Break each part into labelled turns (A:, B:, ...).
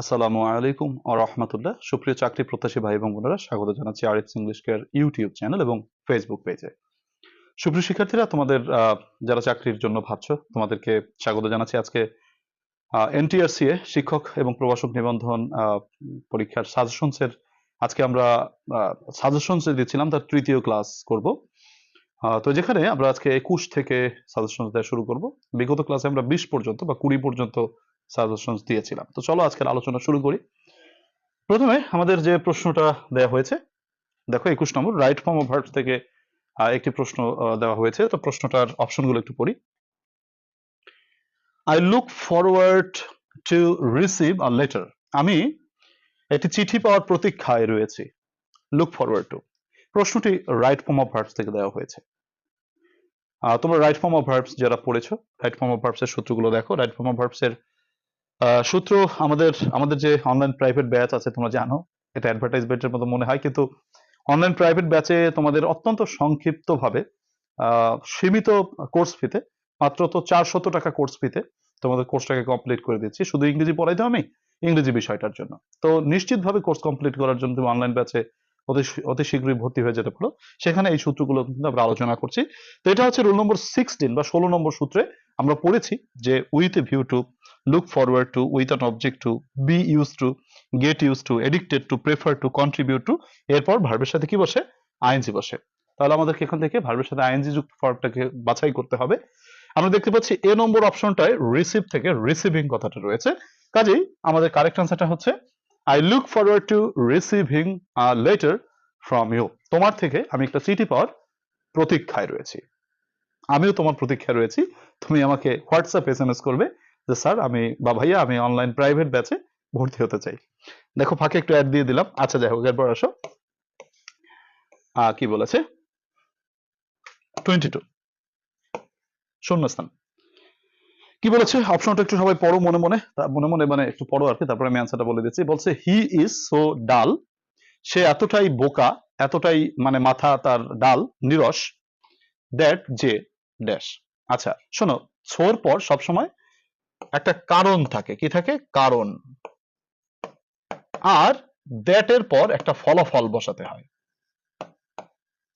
A: আসসালামু আলাইকুম ও রহমতুল্লাহ। সুপ্রিয় চাকরি প্রত্যাশী ভাই এবং বোনেরা, স্বাগত জানাচ্ছি Arif's English care YouTube channel এবং ফেসবুক পেজে। সুপ্রিয় শিক্ষার্থীরা, তোমাদের যারা চাকরির জন্য ভাবছ, তোমাদেরকে স্বাগত জানাচ্ছি আজকে এনটিআরসি এ শিক্ষক এবং প্রবাসক নিবন্ধন পরীক্ষার সাজেশনস এর, আজকে আমরা সাজেশনস দিচ্ছিলাম তার তৃতীয় ক্লাস করব। তো যেখানে আমরা আজকে একুশ থেকে সাজেশন দেওয়া শুরু করব। বিগত ক্লাসে আমরা বিশ পর্যন্ত বা কুড়ি পর্যন্ত সাজেশনস দিয়েছিলাম। তো চলো আজকের আলোচনা শুরু করি। প্রথমে আমাদের যে প্রশ্নটা দেওয়া হয়েছে দেখো একুশ নম্বর রাইট ফর্ম অফ থেকে একটি প্রশ্ন দেওয়া হয়েছে। তো প্রশ্নটার অপশনগুলো একটু পড়ি। I look forward to receive a letter আমি একটি চিঠি পাওয়ার প্রতীক্ষায় রয়েছি। লুক ফরওয়ার্ড টু প্রশ্নটি রাইট ফর্ম অফ ভার্বস থেকে দেওয়া হয়েছে। তোমরা রাইট ফর্ম অফ ভার্বস যারা পড়েছো রাইট ফর্ম অফ ভার্বস এর সূত্রগুলো দেখো। রাইট ফর্ম অফ ভার্বস এর আহ, সূত্র আমাদের আমাদের যে অনলাইন প্রাইভেট ব্যাচ আছে, তোমরা জানো, এটা অ্যাডভার্টাইজমেন্টের মতো মনে হয়, কিন্তু অনলাইন প্রাইভেট ব্যাচে তোমাদের অত্যন্ত সংক্ষিপ্ত ভাবে সীমিত কোর্স ফিতে মাত্র তো চারশত টাকা কোর্স ফিতে তোমাদের কোর্সটাকে কমপ্লিট করে দিচ্ছি শুধু ইংরেজি পড়াই তো আমি, ইংরেজি বিষয়টার জন্য। তো নিশ্চিতভাবে কোর্স কমপ্লিট করার জন্য তুমি অনলাইন ব্যাচে অতি অতি শীঘ্রই ভর্তি হয়ে যেতে পারো। সেখানে এই সূত্রগুলো কিন্তু আমরা আলোচনা করছি। তো এটা হচ্ছে রুল নম্বর সিক্সটিন বা ষোলো নম্বর সূত্রে আমরা পড়েছি যে with a view to look forward to, with an object to, be used to, get used to, addicted to, prefer to, contribute to, এরপর ভার্বের সাথে কি বসে? আইএনজি বসে। তাহলে আমাদেরকে এখান থেকে ভার্বের সাথে আইএনজি যুক্ত ফর্মটাকে বাছাই করতে হবে। আমরা দেখতে পাচ্ছি এ নম্বর অপশনটায় রিসিভ থেকে রিসিভিং কথাটা রয়েছে। কাজেই আমাদের কারেক্ট আনসারটা হচ্ছে I look forward to receiving a letter from you তোমার থেকে আমি একটা চিঠি পাওয়ার প্রতীক্ষায় রয়েছি। আমিও তোমার প্রতীক্ষায় রয়েছি। তুমি আমাকে হোয়াটসঅ্যাপ এস এম এস করবে যে, স্যার, আমি বা ভাইয়া, আমি অনলাইন প্রাইভেট ব্যাচে ভর্তি হতে চাই। দেখো, ফাঁকে একটু অ্যাড দিয়ে দিলাম। আচ্ছা যাই হোক, এরপর আসো। কি বলেছে? টোয়েন্টি টু শূন্যস্থান। কি বলেছে? অপশনটা একটু সবাই পড়ো মনে মনে। মনে মনে মানে একটু পড়ো আর কি, তারপরে আমি অ্যান্সারটা বলে দিচ্ছি। বলছে হি ইজ সো ডাল সে এতটাই বোকা, এতটাই মানে মাথা তার ডাল, নিরস দ্যাট যে ড্যাশ আচ্ছা শোনো ছোর পর সবসময় একটা কারণ থাকে। কি থাকে? কারণ। আর দ্যাট এর পর একটা ফলাফল বসাতে হয়।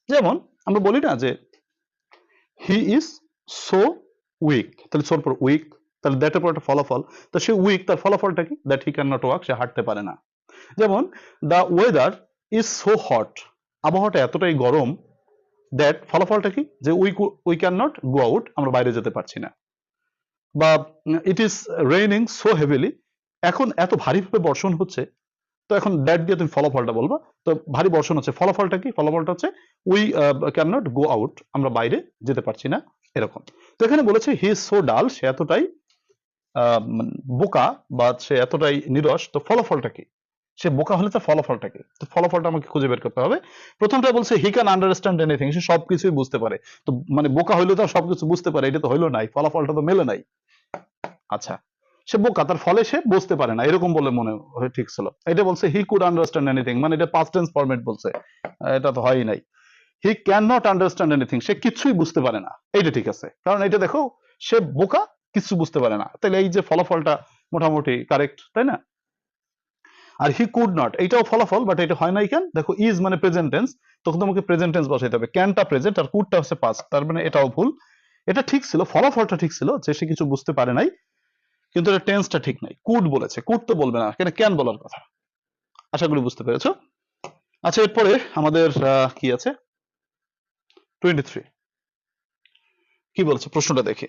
A: যেমন, আমরা বলি না যে হি ইজ সো উইক তাহলে সোর পর উইক তাহলে দ্যাট এর পর একটা ফলাফল, তো সে উইক তার ফলাফলটা কি? That he can not walk সে হাঁটতে পারে না। যেমন the weather is so hot আবহাওয়াটা এতটাই গরম দ্যাট ফলাফলটা কি? যে we we can not go out আমরা বাইরে যেতে পারছি না। বা it is raining so heavily এখন এত ভারীভাবে বর্ষণ হচ্ছে, তো এখন দ্যাট দিয়ে তুমি ফলাফলটা বলবা, তো ভারী বর্ষণ হচ্ছে, ফলাফলটা কি? ফলাফলটা হচ্ছে we can not go out আমরা বাইরে যেতে পারছি না। এরকম। তো এখানে বলেছে, হি ইজ সো ডাল, সে এতটাই মানে বোকা বা সে এতটাই নিরস, তো ফলাফলটা কি? সে বোকা হলে তার ফলাফলটা কি? তো ফলাফলটা আমাকে খুঁজে বের করতে হবে। প্রথমটা বলছে, হি ক্যান আন্ডারস্ট্যান্ড এনিথিং সে সবকিছুই বুঝতে পারে। তো মানে বোকা হইলে তো সবকিছু বুঝতে পারে, এটা তো হইল নাই, ফলাফলটা তো মেলে নাই। আচ্ছা সে বোকা, তার ফলে সে বুঝতে পারে না, এরকম বলে মনে হয়, ঠিক ছিল। এটা বলছে, হি কুড আন্ডারস্ট্যান্ড এনিথিং মানে এটা পাস্ট টেন্স ফরম্যাট বলছে। এটা তো হয়ই নাই। He can not understand anything সে কিছুই বুঝতে পারে না। এইটা ঠিক আছে। কারণ এটা দেখো, সে বোকা কিছু বুঝতে পারে না। তাহলে এই যে ফলাফলটা মোটামুটি কারেক্ট তাই না? আর হি কুড নট এইটাও ফলাফল বাট এটা হয় নাই কেন? দেখো ইজ মানে প্রেজেন্ট টেন্স তখন তোমাকে প্রেজেন্ট টেন্স বসাইতে হবে। ক্যানটা প্রেজেন্ট আর কুডটা হচ্ছে পাস্ট তার মানে এটাও ভুল। এটা ঠিক ছিল, ফলাফলটা ঠিক ছিল যে সে কিছু বুঝতে পারে নাই। কিন্তু এটা টেন্সটা ঠিক নাই। কুড বলেছে। কুড তো বলবে না। কেন? ক্যান বলার কথা। আশা করি বুঝতে পেরেছ। আচ্ছা এরপরে আমাদের কি আছে? টোয়েন্টি থ্রি কি বলছে? প্রশ্নটা দেখি।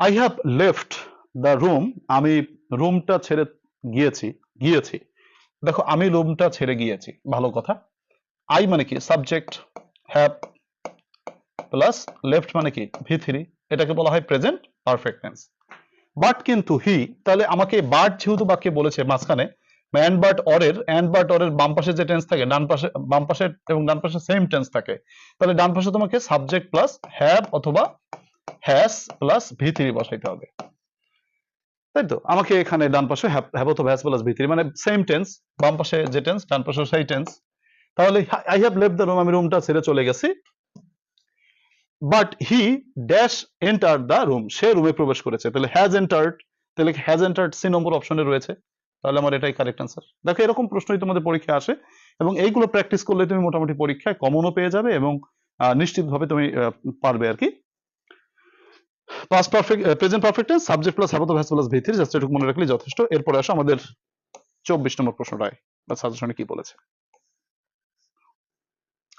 A: I have left the room আমি রুমটা ছেড়ে গিয়েছি গিয়েছি। দেখো, আমি রুমটা ছেড়ে গিয়েছি। ভালো কথা। আই মানে কি? সাবজেক্ট হ্যাভ প্লাস লেফট মানে কি? ভি থ্রি এটাকে বলা হয় প্রেজেন্ট পারফেক্ট টেন্স বাট কিন্তু হি তাহলে আমাকে বাট যেহেতু বাক্যে বলেছে মাঝখানে অ্যান্ড অরের অ্যান্ড অরের বাম পাশে যে টেন্স থাকে, ডান পাশে, বাম পাশে এবং ডান পাশে সেম টেন্স থাকে। তাহলে ডান পাশে তোমাকে সাবজেক্ট প্লাস হ্যাভ অথবা হ্যাস প্লাস ভি বসাইতে হবে। তাই তো? আমাকে এখানে ডান পাশে হ্যাভ অথবা হ্যাস প্লাস ভি মানে সেম টেন্স বাম পাশে যে টেন্স ডান পাশে সেই টেন্স তাহলে I have left the room আমি রুমটা ছেড়ে চলে গেছি। But he dash enter the room সে রুমে প্রবেশ করেছে। তাহলে হ্যাজ এন্টার্ড তাহলে হ্যাজ এন্টার্ড সি নম্বর অপশনে রয়েছে। তাহলে আমার এটাই কারেক্ট আনসার দেখো এরকম প্রশ্নই তোমাদের পরীক্ষায় আসে এবং এইগুলো প্র্যাকটিস করলে তুমি মোটামুটি পরীক্ষায় কমনও পেয়ে যাবে এবং নিশ্চিতভাবে তুমি পারবে আর কি। Perfect present perfect subject plus plus plus ভিত্তির জাস্ট এটুকু মনে রাখলে যথেষ্ট। এরপরে আসো আমাদের চব্বিশ নম্বর প্রশ্নটায়, বা সাজেশনে কি বলেছে?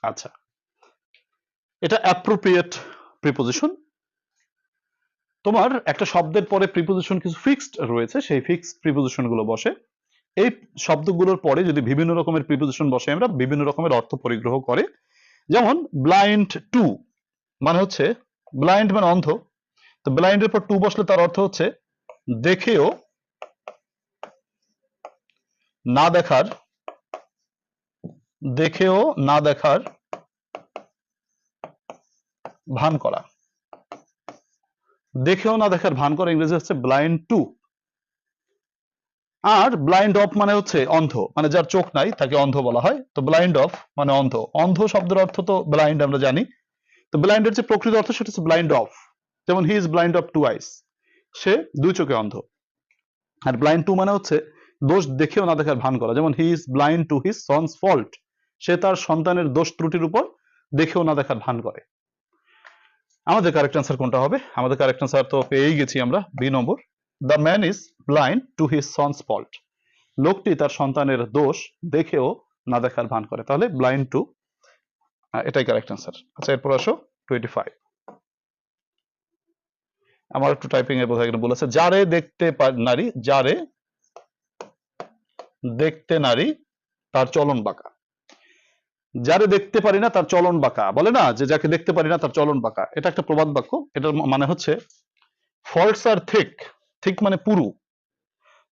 A: আচ্ছা। এটা অ্যাপ্রোপ্রিয়েট প্রিপোজিশন তোমার একটা শব্দের পরে প্রিপোজিশন কিছু ফিক্সড রয়েছে, সেই ফিক্সড প্রিপোজিশনগুলো বসে। এই শব্দগুলোর পরে যদি বিভিন্ন রকমের প্রিপোজিশন বসে, আমরা বিভিন্ন রকমের অর্থ পরিগ্রহ করে। যেমন ব্লাইন্ড টু মানে হচ্ছে ব্লাইন্ড মানে অন্ধ। তো ব্লাইন্ডের পর টু বসলে তার অর্থ হচ্ছে দেখেও, না দেখার, দেখেও না দেখার ভান করা। দেখেও না দেখার ভান করা, ইংরেজি হচ্ছে ব্লাইন্ড টু আর ব্লাইন্ড অফ মানে হচ্ছে অন্ধ মানে যার চোখ নাই, তাকে অন্ধ বলা হয়। তো ব্লাইন্ড অফ মানে অন্ধ। অন্ধ শব্দের অর্থ তো ব্লাইন্ড আমরা জানি। তো ব্লাইন্ডের যে প্রকৃত অর্থ, সেটা হচ্ছে ব্লাইন্ড অফ যেমন he is blind of two eyes সে দুই চোখে অন্ধ। আর ব্লাইন্ড টু মানে হচ্ছে দোষ দেখেও না দেখার ভান করা। যেমন he is blind to his son's fault সে তার সন্তানের দোষ ত্রুটির উপর দেখেও না দেখার ভান করে। আমাদের কারেক্ট আনসার কোনটা হবে? আমাদের কারেক্ট আনসার তো পেয়েই গেছি আমরা B number the man is blind to his son's fault লোকটি তার সন্তানের দোষ দেখেও না দেখার ভান করে। তাহলে ব্লাইন্ড টু এটাই কারেক্ট আনসার আচ্ছা এরপর আসো টোয়েন্টি ফাইভ আমার একটু টাইপিং এর গেল বলেছে যারে দেখতে নারী, যারে দেখতে নারী, তার চলন বাঁকা। যারে দেখতে পারি না তার চলন বাঁকা। বলে না যে যাকে দেখতে পারি না তার চলন বাঁকা। এটা একটা প্রবাদ বাক্য। এটার মানে হচ্ছে ফল্টস আর থিক থিক মানে পুরু।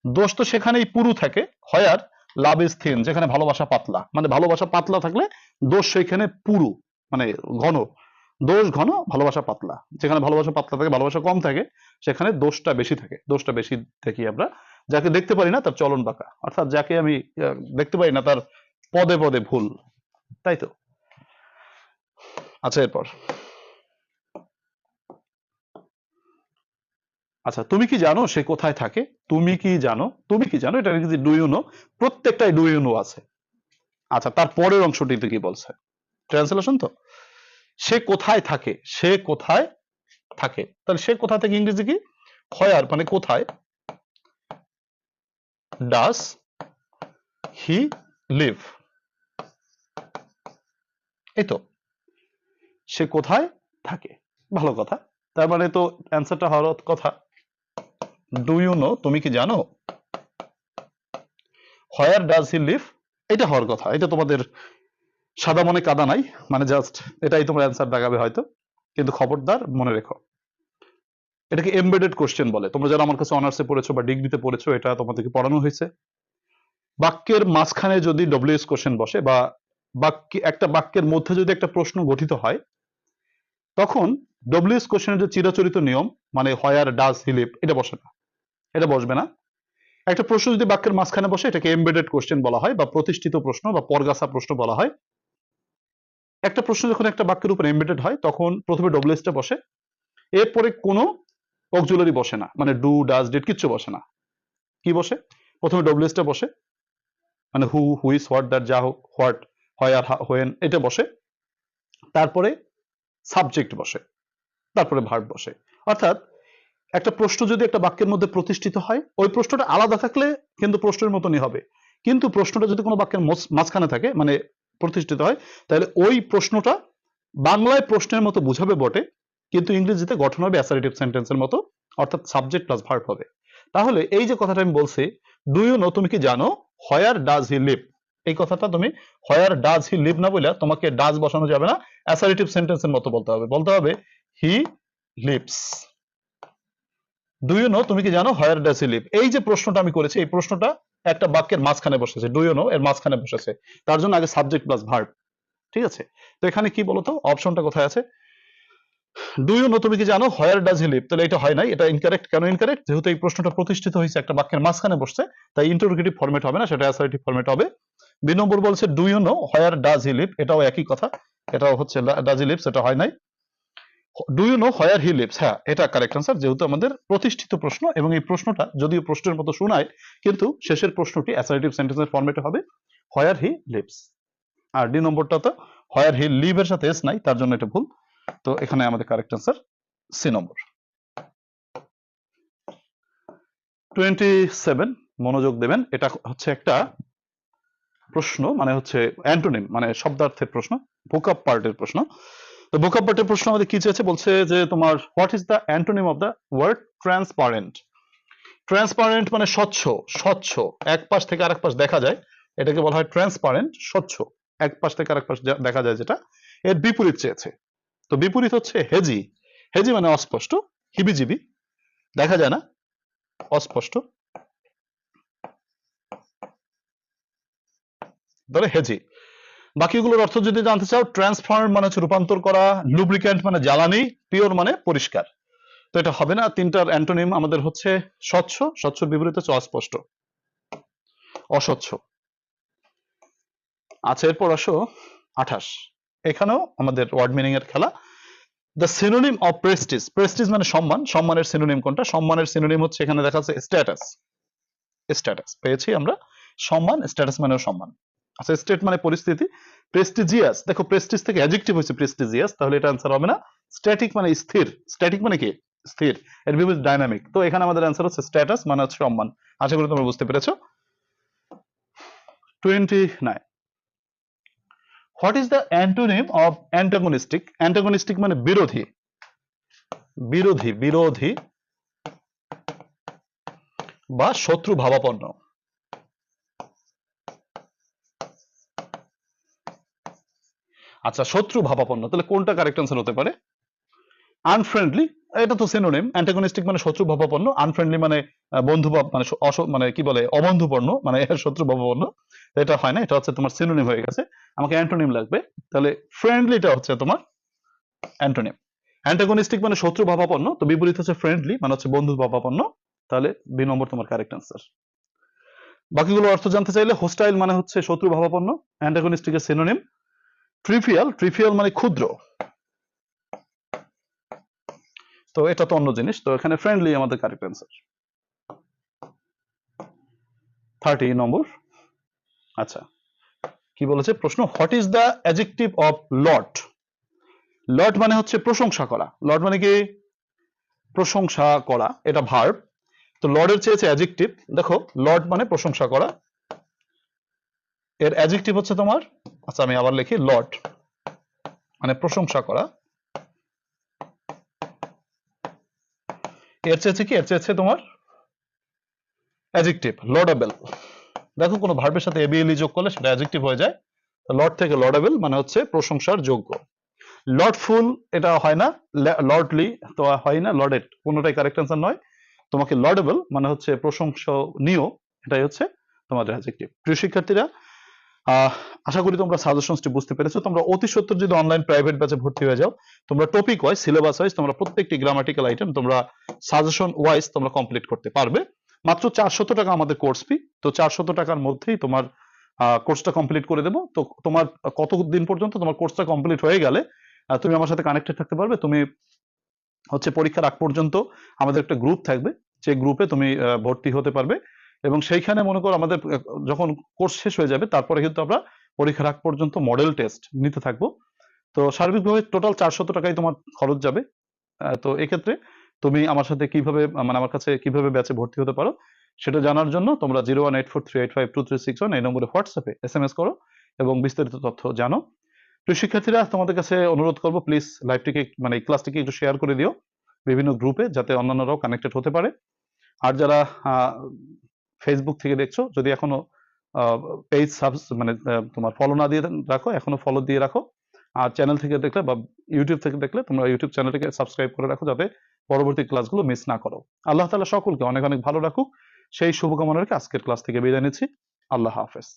A: দোষ তো সেখানেই পুরু থাকে, হয় আর লাভ ইজ থিন যেখানে ভালোবাসা পাতলা। মানে ভালোবাসা পাতলা থাকলে দোষ সেখানে পুরু মানে ঘন। দোষ ঘন, ভালোবাসা পাতলা। যেখানে ভালোবাসা পাতলা থাকে, ভালোবাসা কম থাকে, সেখানে দোষটা বেশি থাকে। দোষটা বেশি দেখি আমরা যাকে দেখতে পারি না তার চলন বাঁকা। অর্থাৎ যাকে আমি দেখতে পারি না তার পদে পদে ভুল। তাই তো? আচ্ছা এরপর। আচ্ছা তুমি কি জানো সে কোথায় থাকে? তুমি কি জানো? তুমি কি জানো? এটা ইংরেজি ডু ইউ নো প্রত্যেকটাই ডু ইউ নো আছে। আচ্ছা তার পরের অংশটিতে কি বলছে? ট্রান্সলেশন তো? সে কোথায় থাকে? সে কোথায় থাকে? তাহলে সে কোথা থেকে ইংরেজি কি? খয়ার মানে কোথায়? ডাস হি লিভ এই সে কোথায়? থাকে। ভালো কথা। তার মানে তো অ্যান্সারটা হওয়ার কথা। ডু ইউ নো তুমি কি জানো? হোয়ার ডাজ হি লিভ এটা হওয়ার কথা। এটা তোমাদের সাদা মনে কাদা নাই। মানে জাস্ট এটাই তোমার অ্যান্সার দেখাবে হয়তো। কিন্তু খবরদার মনে রেখো। এটাকে এমবেডেড কোশ্চেন বলে। তোমরা যারা আমার কাছে অনার্সে পড়েছো বা ডিগ্রিতে পড়েছো, এটা তোমাদেরকে পড়ানো হয়েছে। বাক্যের মাঝখানে যদি ডব্লিউএস কোশ্চেন বসে বা বাক্য, একটা বাক্যের মধ্যে যদি একটা প্রশ্ন গঠিত হয়, তখন ডব্লিউএস কোশ্চেনের যে চিরাচরিত নিয়ম মানে হোয়ার ডাজ হি লিভ এটা বসে না। এটা বসবে না। একটা প্রশ্ন যদি বাক্যের মাঝখানে বসে, এটাকে এমবেডেড কোশ্চেন বলা হয়, বা প্রতিষ্ঠিত প্রশ্ন, বা পরগাছা প্রশ্ন বলা হয়। একটা প্রশ্ন যখন একটা বাক্যের উপর এমবেডেড হয়, তখন প্রথমে ডব্লিউএসটা বসে। এরপরে কোনো অক্সুলারি বসে না। মানে ডু ডাজ ডিড কিচ্ছু বসে না। কি বসে? প্রথমে ডব্লিউএসটা বসে। মানে হু হুইস হোয়াট দ্যাট যা হোক হোয়াট হয় আর হোয়েন এটা বসে, তারপরে সাবজেক্ট বসে, তারপরে ভার্ব বসে। অর্থাৎ একটা প্রশ্ন যদি একটা বাক্যের মধ্যে প্রতিষ্ঠিত হয়, ওই প্রশ্নটা আলাদা থাকলে কিন্তু প্রশ্নের মতনই হবে। কিন্তু প্রশ্নটা যদি কোনো বাক্যের মাঝখানে থাকে মানে প্রতিষ্ঠিত হয়, তাহলে ওই প্রশ্নটা বাংলায় প্রশ্নের মতো বুঝাবে বটে, কিন্তু ইংরেজিতে গঠন হবে অ্যাসারেটিভ সেন্টেন্সের মতো, অর্থাৎ সাবজেক্ট প্লাস ভার্ব হবে। তাহলে এই যে কথাটা আমি বলছি ডু ইউ নো, তুমি কি জানো? হোয়ার ডাজ হি লিভ এই কথাটা তুমি হোয়ার ডাজ হি লিভ না বলে তোমাকে ডাজ বসানো যাবে না অ্যাসারেটিভ সেন্টেন্সের মতো বলতে হবে। বলতে হবে he lives do you know তুমি কি জানো হোয়ার ডাজ হি লিভ এই যে প্রশ্নটা আমি করেছি, এই প্রশ্নটা একটা বাক্যের মাঝখানে বসেছে। ডু ইউ নো এর মাঝখানে বসেছে। তার জন্য আগে সাবজেক্ট প্লাস ভার্ব ঠিক আছে? তো এখানে কি বলতো অপশনটা কোথায় আছে? ডু ইউ নো তুমি কি জানো হোয়ার ডাজ হি লিভ তাহলে এটা হয় নাই, এটা ইনকারেক্ট কেন ইনকারেক্ট যেহেতু এই প্রশ্নটা প্রতিষ্ঠিত হয়েছে, একটা বাক্যের মাঝখানে বসছে, তাই ইন্টারোগেটিভ ফরম্যাট হবে না, সেটা অ্যাসারেটিভ ফরম্যাট হবে। দুই নম্বর বলছে do you know where does he live এটাও একই কথা। এটাও হচ্ছে ডাজ হি লিভ সেটা হয় নাই। Do you know where he lives হ্যাঁ এটা কারেক্ট আনসার যেহেতু আমাদের প্রতিষ্ঠিত প্রশ্ন এবং এই প্রশ্নটা যদিও প্রশ্নের মতো শোনায়, কিন্তু শেষের প্রশ্নটি অ্যাসার্টিভ সেন্টেন্সের ফরম্যাটে হবে হোয়ার হি লিভস আর ডি নম্বরটা তো হোয়ার হি লিভ এর সাথে এস নাই, তার জন্য এটা ভুল। তো এখানে আমাদের কারেক্ট আনসার সি নম্বর। টোয়েন্টি সেভেন মনোযোগ দেবেন। এটা হচ্ছে একটা প্রশ্ন মানে হচ্ছে অ্যান্টোনিম মানে শব্দার্থের প্রশ্ন ভোকাপ পার্টের প্রশ্ন। তো ভোকাপ পার্টের প্রশ্ন আমাদের কি চেয়েছে? বলছে যে তোমার what is the antonym of the word transparent transparent মানে স্বচ্ছ স্বচ্ছ। এক পাশ থেকে আরেক পাশ দেখা যায়, এটাকে বলা হয় ট্রান্সপারেন্ট স্বচ্ছ। এক পাশ থেকে আরেক পাশ দেখা যায় যেটা, এর বিপরীত চেয়েছে। তো বিপরীত হচ্ছে হেজি। হেজি মানে অস্পষ্ট, হিবিজিবি। দেখা যায় না? অস্পষ্ট। ধরে হেজি। বাকিগুলোর অর্থ যদি জানতে চাও ট্রান্সফর্ম মানে হচ্ছে রূপান্তর করা লুব্রিক্যান্ট মানে জ্বালানি পিওর মানে পরিষ্কার। তো এটা হবে না, তিনটার অ্যান্টোনিম আমাদের হচ্ছে স্বচ্ছ স্বচ্ছর বিপরীত হচ্ছে অস্পষ্ট অস্বচ্ছ। আচ্ছা এরপর আসো আঠাশ। এখানেও আমাদের ওয়ার্ড মিনিং এর খেলা। The synonym of prestige prestige মানে সম্মান, সম্মানের সিনোনিম কোনটা? সম্মানের সিনোনিম হচ্ছে এখানে দেখা যাচ্ছে স্ট্যাটাস স্ট্যাটাস পেয়েছি আমরা। সম্মান স্ট্যাটাস মানেও সম্মান। আচ্ছা স্টেট মানে পরিস্থিতি। প্রেস্টিজিয়াস দেখো প্রেস্টিজ থেকে অ্যাডজেক্টিভ হচ্ছে প্রেস্টিজিয়াস তাহলে এটা অ্যান্সার হবে না। স্ট্যাটিক মানে স্থির। স্ট্যাটিক মানে কি? স্থির। এর বিপরীত ডাইনামিক তো এখানে আমাদের অ্যান্সার হচ্ছে স্ট্যাটাস মানে হচ্ছে সম্মান। আশা করি তোমরা বুঝতে পেরেছ। Twenty nine what is the antonym of antagonistic antagonistic মানে বিরোধী। বিরোধী বিরোধী বা শত্রু ভাবাপন্ন। আচ্ছা শত্রু ভাবাপন্ন। তাহলে কোনটা কারেক্ট আনসার হতে পারে? আনফ্রেন্ডলি এটা তো সিনোনিম অ্যান্টাগনিস্টিক মানে শত্রু ভাবাপন্ন। আনফ্রেন্ডলি মানে বন্ধু মানে অস- মানে কি বলে অবন্ধুপন্ন মানে শত্রু ভাবাপন্ন। এটা হয় না, এটা হচ্ছে তোমার সিনোনিম হয়ে গেছে। আমাকে অ্যান্টোনিম লাগবে। তাহলে ফ্রেন্ডলিটা হচ্ছে তোমার অ্যান্টোনিম অ্যান্টাগনিস্টিক মানে শত্রু ভাবাপন্ন, তো বিপরীত হচ্ছে ফ্রেন্ডলি মানে হচ্ছে বন্ধু ভাবাপন্ন। তাহলে বি নম্বর তোমার কারেক্ট আনসার বাকিগুলো অর্থ জানতে চাইলে হোস্টাইল মানে হচ্ছে শত্রু ভাবাপন্ন। অ্যান্টাগনিস্টিকের সিনোনিম ট্রিফিয়াল ট্রিফিয়াল মানে ক্ষুদ্র। তো এটা তো অন্য জিনিস, তো এখানে ফ্রেন্ডলি আমাদের কারেক্ট অ্যান্সার থার্টি নম্বর। আচ্ছা কি বলেছে? প্রশ্ন what is the adjective of laud laud মানে হচ্ছে প্রশংসা করা। লট মানে কি? প্রশংসা করা, এটা ভার্ব তো লর্ডের চেয়েছে অ্যাজেক্টিভ দেখো লর্ড মানে প্রশংসা করা। এর অ্যাজেক্টিভ হচ্ছে তোমার আচ্ছা আমি আবার লিখি লট মানে প্রশংসা করা। এর চেয়েছে কি? এর চেয়েছে তোমার? অ্যাজেক্টিভ লর্ডেবল দেখো, কোনো ভার্বের সাথে এবিএলই যোগ করলে সেটা অ্যাজেক্টিভ হয়ে যায়। লর্ড থেকে লর্ডেবল মানে হচ্ছে প্রশংসার যোগ্য। লর্ডফুল এটা হয় না লর্ডলি তো হয় না লর্ডেড কোনোটাই কারেক্ট অ্যান্সার নয়। তোমাকে লর্ডেবল মানে হচ্ছে প্রশংসনীয়, এটাই হচ্ছে তোমাদের অ্যাজেক্টিভ প্রিয় শিক্ষার্থীরা আশা করি তোমরা সাজেশনসটি বুঝতে পেরেছ। তোমরা অতি সত্তর যদি অনলাইন প্রাইভেট ব্যাচে ভর্তি হয়ে যাও, তোমরা টপিক ওয়াইজ সিলেবাস ওয়াইজ তোমরা প্রত্যেকটি গ্রামাটিক্যাল আইটেম তোমরা সাজেশন ওয়াইজ তোমরা কমপ্লিট করতে পারবে। মাত্র চারশত টাকা আমাদের কোর্স ফি তো চারশত টাকার মধ্যেই তোমার কোর্সটা কমপ্লিট করে দেবো। তো তোমার কত দিন পর্যন্ত তোমার কোর্সটা কমপ্লিট হয়ে গেলে তুমি আমার সাথে কানেক্টেড থাকতে পারবে। তুমি হচ্ছে পরীক্ষার আগ পর্যন্ত আমাদের একটা গ্রুপ থাকবে। যে গ্রুপে তুমি ভর্তি হতে পারবে। এবং সেইখানে মনে করো আমাদের যখন কোর্স শেষ হয়ে যাবে, তারপরে কিন্তু আমরা পরীক্ষার আগ পর্যন্ত মডেল টেস্ট নিতে থাকব। তো সার্বিকভাবে টোটাল চারশত টাকাই তোমার খরচ যাবে। তো এক্ষেত্রে তুমি আমার সাথে কীভাবে মানে আমার কাছে কীভাবে ব্যাচে ভর্তি হতে পারো, সেটা জানার জন্য তোমরা zero one eight four three eight five two three six one এই নম্বরে হোয়াটসঅ্যাপে এস এম এস করো এবং বিস্তারিত তথ্য জানো। তো শিক্ষার্থীরা, তোমাদের কাছে অনুরোধ করব প্লিজ লাইভটিকে মানে এই ক্লাসটিকে একটু শেয়ার করে দিও বিভিন্ন গ্রুপে যাতে অন্যান্যরাও কানেক্টেড হতে পারে। আর যারা ফেসবুক থেকে দেখছ? যদি এখনও পেজ মানে তোমার ফলো না দিয়ে রাখো, এখনও ফলো দিয়ে রাখো। আর চ্যানেল থেকে দেখলে বা ইউটিউব থেকে দেখলে তোমরা ইউটিউব চ্যানেলটিকে সাবস্ক্রাইব করে রাখো যাতে পরবর্তী ক্লাসগুলো মিস না করো। আল্লাহ তালা সকলকে অনেক অনেক ভালো রাখুক। সেই শুভকামনা রেখে আজকের ক্লাস থেকে বিদায় নিচ্ছি। আল্লাহ হাফেজ।